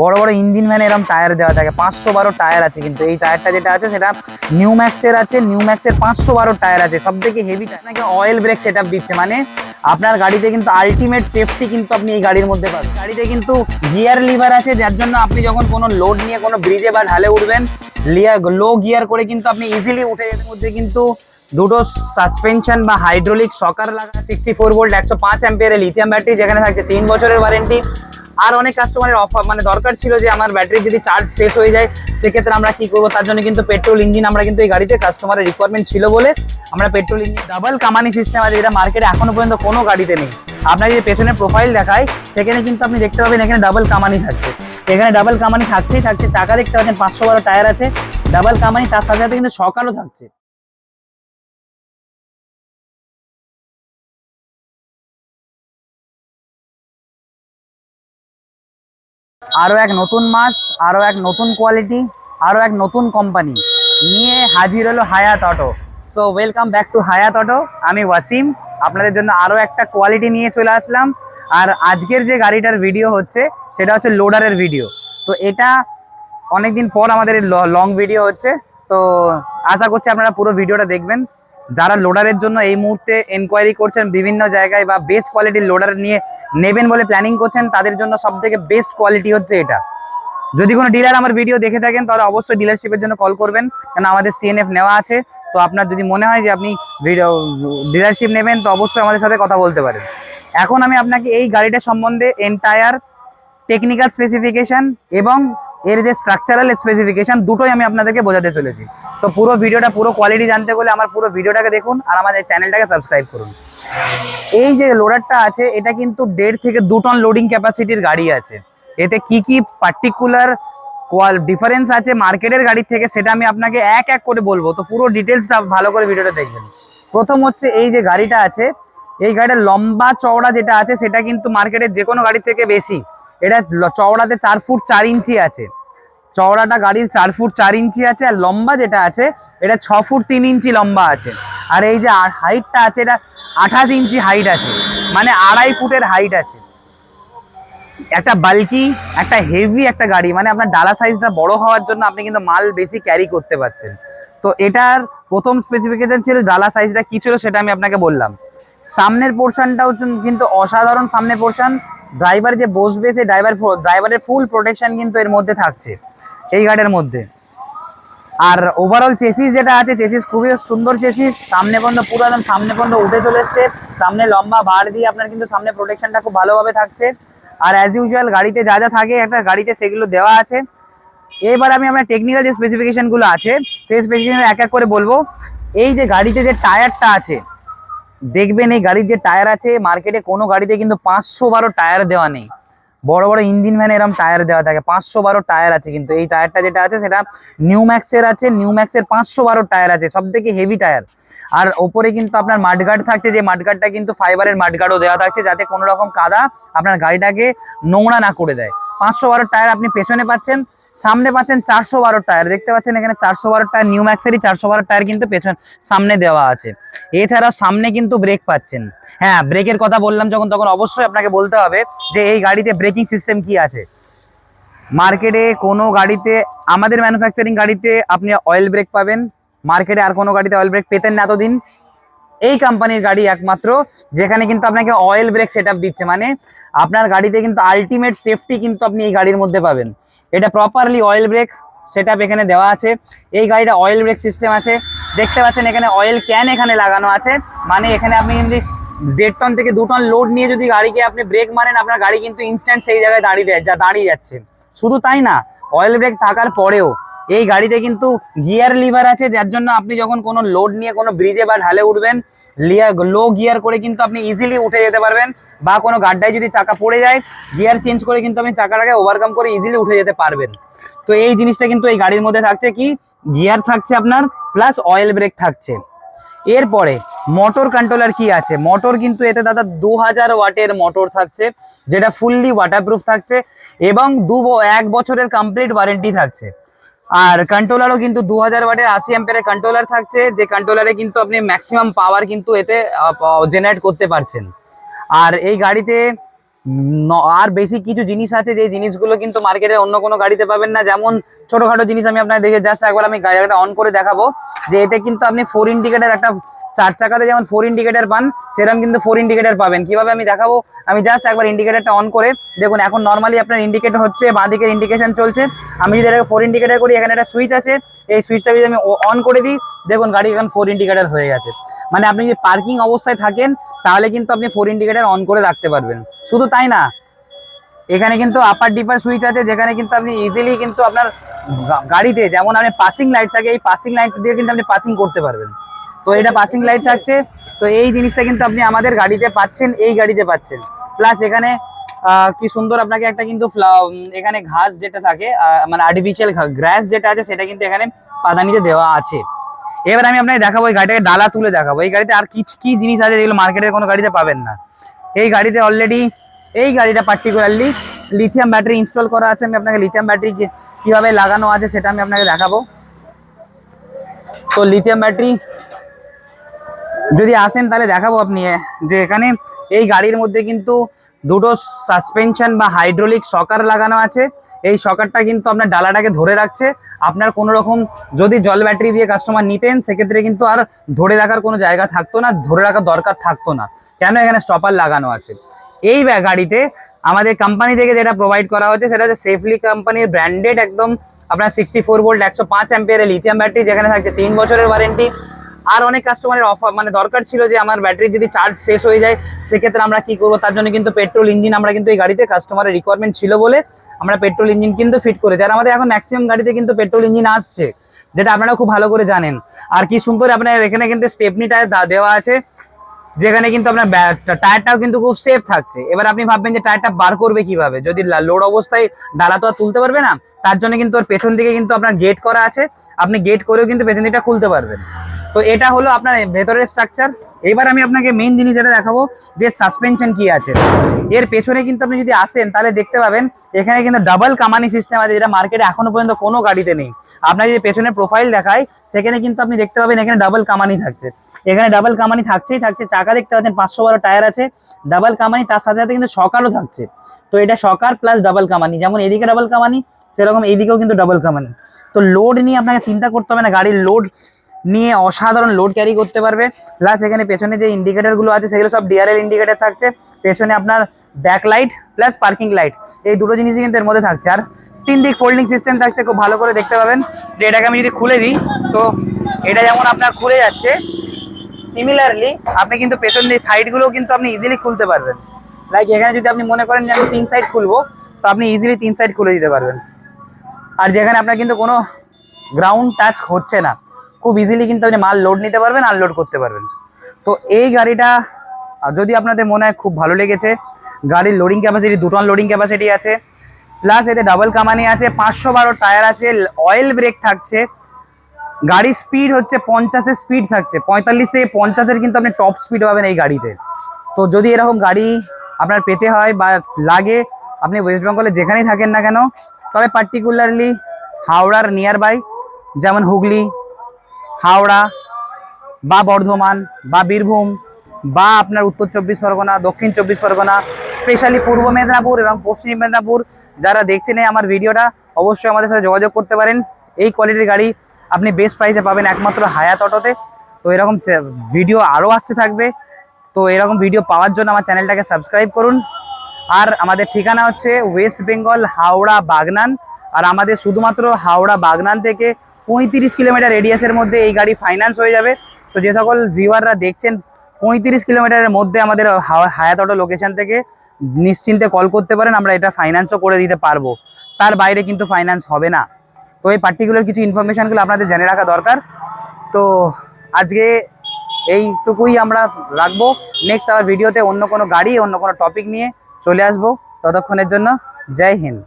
বড় বড় ইঞ্জিন ভ্যানে এরকম টায়ার দেওয়া থাকে। পাঁচশো বারো টায়ার আছে কিন্তু। এই টায়ারটা যেটা আছে, সেটা নিউ ম্যাক্সের আছে। নিউ ম্যাক্সের পাঁচশো বারো টায়ার আছে। সব থেকে হেভি আপনাকে অয়েল ব্রেক সেট দিচ্ছে। মানে আপনার গাড়িতে কিন্তু আলটিমেট সেফটি কিন্তু আপনি এই গাড়ির মধ্যে পাবেন। গাড়িতে কিন্তু গিয়ার লিভার আছে। যার জন্য আপনি যখন কোনো লোড নিয়ে কোনো ব্রিজে বা ঢালে উঠবেন লো গিয়ার করে কিন্তু আপনি ইজিলি উঠে এর মধ্যে কিন্তু দুটো সাসপেনশন বা হাইড্রোলিক সকার লাগা সিক্সটি ফোর ভোল্ট একশো পাঁচ অ্যাম্পিয়ারের লিথিয়াম ব্যাটারি যেখানে থাকছে। তিন বছরের ওয়ারেন্টি আর অনেক কাস্টমারের অফার মানে দরকার ছিল যে আমার ব্যাটারি যদি চার্জ শেষ হয়ে যায়, সেক্ষেত্রে আমরা কি করব? তার জন্য কিন্তু পেট্রোল ইঞ্জিন আমরা কিন্তু এই গাড়িতে কাস্টমারের রিকোয়ারমেন্ট ছিল বলে আমরা পেট্রোল ইঞ্জিন ডাবল কামানি সিস্টেম আছে, যেটা মার্কেটে এখনও পর্যন্ত কোনো গাড়িতে নেই। আপনার যদি পেছনে প্রোফাইল দেখায়, সেখানে কিন্তু আপনি দেখতে পাবেন এখানে ডাবল কামানি থাকছে। এখানে ডাবল কামানি থাকছেই থাকছে, চাকা দেখতে পাচ্ছেন, পাঁচশো বারো টায়ার আছে ডাবল কামানি তার সাথে সাথে কিন্তু সকালও থাকছে। আরও এক নতুন মাস আরও এক নতুন কোয়ালিটি আরও এক নতুন কোম্পানি নিয়ে হাজির হলো Hayat Auto. So welcome back to Hayat Auto. আমি ওয়াসিম। আপনাদের জন্য আরও একটা কোয়ালিটি নিয়ে চলে আসলাম। আর আজকের যে গাড়িটার ভিডিও হচ্ছে, সেটা হচ্ছে লোডারের ভিডিও তো এটা অনেকদিন পর আমাদের লং ভিডিও হচ্ছে। তো আশা করছি আপনারা পুরো ভিডিওটা দেখবেন। যারা লোডারের জন্য এই মুহূর্তে এনকোয়ারি করছেন, বিভিন্ন জায়গায় বা বেস্ট কোয়ালিটির লোডার নিয়ে নেবেন বলে প্ল্যানিং করছেন, তাদের জন্য সব থেকে বেস্ট কোয়ালিটি হচ্ছে এটা। যদি কোনো ডিলার আমার ভিডিও দেখে থাকেন, তাহলে অবশ্যই ডিলারশিপের জন্য কল করবেন কারণ আমাদের সিএনএফ নেওয়া আছে। তো আপনার যদি মনে হয় যে আপনি ভিডিও ডিলারশিপ নেবেন, তো অবশ্যই আমাদের সাথে কথা বলতে পারেন। এখন আমি আপনাকে এই গাড়িটা সম্বন্ধে এন্টায়ার টেকনিক্যাল স্পেসিফিকেশন এবং এর যে স্ট্রাকচারাল স্পেসিফিকেশন দুটোই আমি আপনাদেরকে বোঝাতে চলেছি। তো পুরো ভিডিওটা, পুরো কোয়ালিটি জানতে হলে আমার পুরো ভিডিওটাকে দেখুন আর আমাদের চ্যানেলটাকে সাবস্ক্রাইব করুন। এই যে লোডারটা আছে, এটা কিন্তু দেড় থেকে দু টন লোডিং ক্যাপাসিটির গাড়ি আছে। এতে কি কি পার্টিকুলার কোয়াল ডিফারেন্স আছে মার্কেটের গাড়ির থেকে, সেটা আমি আপনাকে এক এক করে বলব। তো পুরো ডিটেলসটা ভালো করে ভিডিওটা দেখবেন। প্রথম হচ্ছে এই যে গাড়িটা আছে, এই গাড়িটার লম্বা চওড়া যেটা আছে, সেটা কিন্তু মার্কেটের যে কোনো গাড়ির থেকে বেশি। এটা চওড়াতে চার ফুট চার ইঞ্চি আছে। চওড়াটা গাড়ির চার ফুট চার ইঞ্চি আছে আর লম্বা যেটা আছে, এটা ছ ফুট তিন ইঞ্চি লম্বা আছে। আর এই যে হাইটটা আছে, এটা আঠাশ ইঞ্চি হাইট আছে মানে আড়াই ফুটের হাইট আছে। একটা বাল্কি, একটা হেভি একটা গাড়ি মানে আপনার ডালা সাইজটা বড় হওয়ার জন্য আপনি কিন্তু মাল বেশি ক্যারি করতে পারছেন। তো এটার প্রথম স্পেসিফিকেশন ছিল ডালা সাইজটা কি ছিল সেটা আমি আপনাকে বললাম। সামনের পোর্শনটাও কিন্তু অসাধারণ সামনের পোর্শন ড্রাইভার যে বসবে সেই ড্রাইভার ড্রাইভারের ফুল প্রোটেকশন কিন্তু এর মধ্যে থাকছে। এই গাড়ির মধ্যে। আর ওভারঅল চেসিস যেটা আছে চেসিস খুবই সুন্দর চেসিস সামনে পর্যন্ত পুরো একদম সামনে পর্যন্ত উঠে চলে এসছে। সামনে লম্বা বার দিয়ে আপনার কিন্তু সামনে প্রোটেকশনটা খুব ভালোভাবে থাকছে। আর অ্যাজ ইউজুয়াল গাড়িতে যা যা থাকে, একটা গাড়িতে সেগুলো দেওয়া আছে। এবার আমি আপনার টেকনিক্যাল যে স্পেসিফিকেশনগুলো আছে, সেই স্পেসিফিকেশন এক এক করে বলব। এই যে গাড়িতে যে টায়ারটা আছে, দেখবেন এই গাড়ির যে টায়ার আছে মার্কেটে কোনো গাড়িতে কিন্তু পাঁচশো বারো টায়ার দেওয়া নেই। বড় বড় ইঞ্জিন ভ্যানে এরকম টায়ার দেওয়া থাকে। পাঁচশো বারো টায়ার আছে কিন্তু। এই টায়ারটা যেটা আছে, সেটা নিউ ম্যাক্সের আছে, নিউ ম্যাক্সের পাঁচশো বারো টায়ার আছে সব থেকে হেভি টায়ার। আর ওপরে কিন্তু আপনার মাঠগার্ড থাকছে, যে মাঠগার্ডটা কিন্তু ফাইবারের মাঠগার্ডও দেওয়া থাকছে, যাতে কোনো রকম কাদা আপনার গাড়িটাকে নোংরা না করে দেয়। পাঁচশো বারো টায়ার আপনি পেছনে পাচ্ছেন সামনে পাচ্ছেন চারশো বারো টায়ার। দেখতে পাচ্ছেন এখানে চারশো বারো টায়ার, নিউ ম্যাক্সেরই চারশো বারো টায়ার কিন্তু পেছন, সামনে দেওয়া আছে। এছাড়া সামনে কিন্তু ব্রেক পাচ্ছেন। হ্যাঁ ব্রেকের কথা বললাম যখন, তখন অবশ্যই আপনাকে বলতে হবে যে এই গাড়িতে ব্রেকিং সিস্টেম কি আছে। মার্কেটে কোনো গাড়িতে, আমাদের ম্যানুফ্যাকচারিং গাড়িতে আপনি অয়েল ব্রেক পাবেন। মার্কেটে আর কোনো গাড়িতে অয়েল ব্রেক পেতেন না এতদিন। এই কোম্পানির গাড়ি একমাত্র, যেখানে কিন্তু আপনাকে অয়েল ব্রেক সেট দিচ্ছে। মানে আপনার গাড়িতে কিন্তু আলটিমেট সেফটি কিন্তু আপনি এই গাড়ির মধ্যে পাবেন। এটা প্রপারলি অয়েল ব্রেক সেট এখানে দেওয়া আছে। এই গাড়িটা অয়েল ব্রেক সিস্টেম আছে। দেখতে পাচ্ছেন এখানে অয়েল ক্যান এখানে লাগানো আছে। মানে এখানে আপনি যদি দেড় টন থেকে দু টন লোড নিয়ে যদি গাড়িকে আপনি ব্রেক মারেন, আপনার গাড়ি কিন্তু ইনস্ট্যান্ট সেই জায়গায় দাঁড়িয়ে দেয় যা দাঁড়িয়ে যাচ্ছে। শুধু তাই না অয়েল ব্রেক থাকার পরেও এই গাড়িতে কিন্তু গিয়ার লিভার আছে, যার জন্য আপনি যখন কোনো লোড নিয়ে কোনো ব্রিজে বা ঢালে উঠবেন লো গিয়ার করে কিন্তু আপনি ইজিলি উঠে যেতে পারবেন বা কোনো গাড্ডায় যদি চাকা পড়ে যায় গিয়ার চেঞ্জ করে কিন্তু আপনি চাকাটাকে ওভারকাম করে ইজিলি উঠে যেতে পারবেন। তো এই জিনিসটা কিন্তু এই গাড়ির মধ্যে থাকছে কি? গিয়ার থাকছে আপনার প্লাস অয়েল ব্রেক থাকছে। এরপরে মোটর কন্ট্রোলার কি আছে? মোটর কিন্তু এতে দাদা দু হাজার ওয়াটের মোটর থাকছে, যেটা ফুললি ওয়াটারপ্রুফ থাকছে এবং দু এক বছরের কমপ্লিট ওয়ারেন্টি থাকছে। আর কন্ট্রোলারও কিন্তু দু হাজার ওয়াটের আশি অ্যাম্পের কন্ট্রোলার থাকছে, যে কন্ট্রোলারে কিন্তু আপনি ম্যাক্সিমাম পাওয়ার কিন্তু এতে জেনারেট করতে পারছেন। আর এই গাড়িতে আর বেশি কিছু জিনিস আছে যে জিনিসগুলো কিন্তু মার্কেটে অন্য কোনো গাড়িতে পাবেন না। যেমন ছোটখাটো জিনিস আমি আপনাকে দেখে জাস্ট একবার আমি গাড়িটা অন করে দেখাবো। যে এতে কিন্তু আপনি ফোর ইন্ডিকেটার একটা চার চাকাতে যেমন ফোর ইন্ডিকেটার পান সেরকম কিন্তু ফোর ইন্ডিকেটার পাবেন। কীভাবে আমি দেখাবো? আমি জাস্ট একবার ইন্ডিকেটারটা অন করে দেখুন, এখন নর্মালি আপনার ইন্ডিকেটর হচ্ছে বাঁ দিকের ইন্ডিকেশন চলছে। আমি যদি এটাকে ফোর ইন্ডিকেটার করি, এখানে একটা সুইচ আছে। এই সুইচটা যদি আমি অন করে দিই, দেখুন গাড়ি এখন ফোর ইন্ডিকেটার হয়ে গেছে। মানে আপনি যদি পার্কিং অবস্থায় থাকেন, তাহলে কিন্তু আপনি ফোর ইন্ডিকেটার অন করে রাখতে পারবেন। শুধু তাই না, এখানে কিন্তু আপার ডিপার সুইচ আছে, যেখানে কিন্তু আপনি ইজিলি কিন্তু আপনার গাড়িতে যেমন আপনি পাসিং লাইট থাকে, এই পাসিং লাইট দিয়ে কিন্তু আপনি পাসিং করতে পারবেন। তো এটা পাসিং লাইট থাকছে। তো এই জিনিসটা কিন্তু আপনি আমাদের গাড়িতে পাচ্ছেন, এই গাড়িতে পাচ্ছেন। প্লাস এখানে কি সুন্দর আপনাকে একটা কিন্তু এখানে ঘাস যেটা থাকে মানে আর্টিফিশিয়াল গ্রাস যেটা আছে, সেটা কিন্তু এখানে পাদানিতে দেওয়া আছে। এবার আমি আপনাকে দেখাবো, এই গাড়িটাকে ডালা তুলে দেখাবো। এই গাড়িতে আর কি কি জিনিস আছে যেগুলো মার্কেটের কোনো গাড়িতে পাবেন না? এই গাড়িতে অলরেডি এই গাড়িটা পার্টিকুলারলি লিথিয়াম ব্যাটারি ইনস্টল করা আছে। আমি আপনাকে লিথিয়াম ব্যাটারি কীভাবে লাগানো আছে সেটা আমি আপনাকে দেখাবো। তো লিথিয়াম ব্যাটারি যদি আসেন তাহলে দেখাবো আপনি যে এখানে এই গাড়ির মধ্যে কিন্তু দুটো সাসপেনশন বা হাইড্রোলিক শকার লাগানো আছে। এই শকারটা কিন্তু আপনার ডালাটাকে ধরে রাখছে। আপনার কোনো রকম যদি জল ব্যাটারি দিয়ে কাস্টমার নিতেন, সেক্ষেত্রে কিন্তু আর ধরে রাখার কোনো জায়গা থাকতো না, ধরে রাখার দরকার থাকতো না। কেন এখানে স্টপার লাগানো আছে? এই গাড়িতে আমাদের কোম্পানি থেকে যেটা প্রোভাইড করা হচ্ছে, সেটা হচ্ছে সেফলি কোম্পানির ব্র্যান্ডেড একদম আপনার সিক্সটি ফোর ভোল্ট একশো পাঁচ অ্যাম্পিয়ারের লিথিয়াম ব্যাটারি যেখানে থাকছে, তিন বছরের ওয়ারেন্টি আর অনেক কাস্টমারের অফার মানে দরকার ছিল যে আমার ব্যাটারি যদি চার্জ শেষ হয়ে যায়, সেক্ষেত্রে আমরা কি করব? তার জন্য কিন্তু পেট্রোল ইঞ্জিন আমরা কিন্তু এই গাড়িতে কাস্টমারের রিকোয়ারমেন্ট ছিল বলে আমরা পেট্রোল ইঞ্জিন কিন্তু ফিট করেছি আর আমাদের এখন ম্যাক্সিমাম গাড়িতে কিন্তু পেট্রোল ইঞ্জিন আসছে, যেটা আপনারা খুব ভালো করে জানেন। আর কি সুন্দর আপনার এখানে কিন্তু স্টেপনি টায়ার দেওয়া আছে। যেখানে কিন্তু আপনার টায়ারটাও কিন্তু খুব সেফ থাকছে। এবার আপনি ভাববেন যে টায়ারটা বার করবে কীভাবে? যদি লোড অবস্থায় ডালা তো আর তুলতে পারবে না, তার জন্য কিন্তু ওর পেছন দিকে কিন্তু আপনার গেট করা আছে। আপনি গেট করেও কিন্তু পেছন দিকটা খুলতে পারবেন। তো এটা হলো আপনার ভেতরের স্ট্রাকচার এবার আমি আপনাকে মেইন জিনিস যেটা দেখাবো, যে সাসপেনশন কি আছে। এর পেছনে কিন্তু আপনি যদি আসেন, তাহলে দেখতে পাবেন, এখানে কিন্তু ডাবল কামানি সিস্টেম আছে, যেটা মার্কেটে এখনও পর্যন্ত কোনো গাড়িতে নেই। আপনার যদি পেছনে প্রোফাইল দেখায়, সেখানে কিন্তু আপনি দেখতে পাবেন, এখানে ডাবল কামানি থাকছে। এখানে ডাবল কামানি থাকছেই, থাকছে চাকা, দেখতে পাচ্ছেন পাঁচশো বারো টায়ার আছে। ডাবল কামানি, তার সাথে সাথে কিন্তু সকারও থাকছে। তো এটা সকার প্লাস ডাবল কামানি, যেমন এদিকে ডাবল কামানি, সেরকম এইদিকেও কিন্তু ডাবল কামানি। তো লোড নিয়ে আপনাকে চিন্তা করতে হবে না, গাড়ির লোড নিয়ে অসাধারণ লোড ক্যারি করতে পারবে। প্লাস এখানে পেছনে যে ইন্ডিকেটারগুলো আছে, সেগুলো সব ডিআরএল ইন্ডিকেটার থাকছে। পেছনে আপনার back light plus parking light এই দুটো জিনিসই কিন্তু এর মধ্যে থাকছে। আর তিন দিক ফোল্ডিং সিস্টেম থাকছে, খুব ভালো করে দেখতে পাবেন। এটাকে আমি যদি খুলে দিই, তো এটা যেমন আপনার খুলে যাচ্ছে সিমিলারলি আপনি কিন্তু পেছন দিয়ে সাইডগুলোও কিন্তু আপনি ইজিলি খুলতে পারবেন। লাইক এখানে যদি আপনি মনে করেন যে আমি তিন সাইড খুলবো, তো আপনি ইজিলি তিন সাইড খুলে দিতে পারবেন। আর যেখানে আপনার কিন্তু কোনো গ্রাউন্ড টাচ হচ্ছে না, খুব ইজিলি কিন্তু আপনি মাল লোড নিতে পারবেন আনলোড করতে পারবেন। তো এই গাড়িটা যদি আপনাদের মনে হয় খুব ভালো লেগেছে, গাড়ির লোডিং ক্যাপাসিটি দু টন লোডিং ক্যাপাসিটি আছে প্লাস এতে ডাবল কামানি আছে, পাঁচশো বারো টায়ার আছে অয়েল ব্রেক থাকছে গাড়ির স্পিড হচ্ছে পঞ্চাশের স্পিড থাকছে। পঁয়তাল্লিশ পঞ্চাশের কিন্তু আপনি টপ স্পিড পাবেন এই গাড়িতে। তো যদি এরকম গাড়ি আপনার পেতে হয় বা লাগে, আপনি ওয়েস্ট বেঙ্গলে যেখানেই থাকেন না কেন, তবে পার্টিকুলারলি হাওড়ার নিয়ার বাই যেমন হুগলি, হাওড়া বা বর্ধমান বা বীরভূম বা আপনার উত্তর চব্বিশ পরগনা, দক্ষিণ চব্বিশ পরগনা স্পেশালি পূর্ব মেদিনীপুর এবং পশ্চিম মেদিনীপুর, যারা দেখছেন এই আমার ভিডিওটা অবশ্যই আমাদের সাথে যোগাযোগ করতে পারেন। এই কোয়ালিটির গাড়ি আপনি বেস্ট প্রাইসে পাবেন একমাত্র হায়াত অটোতে। তো এরকম ভিডিও আরও আসতে থাকবে। তো এরকম ভিডিও পাওয়ার জন্য আমার চ্যানেলটাকে সাবস্ক্রাইব করুন। আর আমাদের ঠিকানা হচ্ছে ওয়েস্ট বেঙ্গল হাওড়া, বাগনান। আর আমাদের শুধুমাত্র হাওড়া, বাগনান থেকে পঁয়ত্রিশ কিলোমিটার রেডিয়াসের মধ্যে এই গাড়ি ফাইন্যান্স হয়ে যাবে। তো যে সকল ভিউয়াররা দেখছেন, পঁয়ত্রিশ কিলোমিটারের মধ্যে আমাদের হায়াত অটো লোকেশন থেকে নিশ্চিন্তে কল করতে পারেন। আমরা এটা ফাইন্যান্সও করে দিতে পারব। তার বাইরে কিন্তু ফাইন্যান্স হবে না। তো এই পার্টিকুলার কিছু ইনফরমেশানগুলো আপনাদের জেনে রাখা দরকার। তো আজকে এইটুকুই আমরা রাখব। নেক্সট আবার ভিডিওতে অন্য কোনো গাড়ি, অন্য কোনো টপিক নিয়ে চলে আসব। ততক্ষণের জন্য জয় হিন্দ।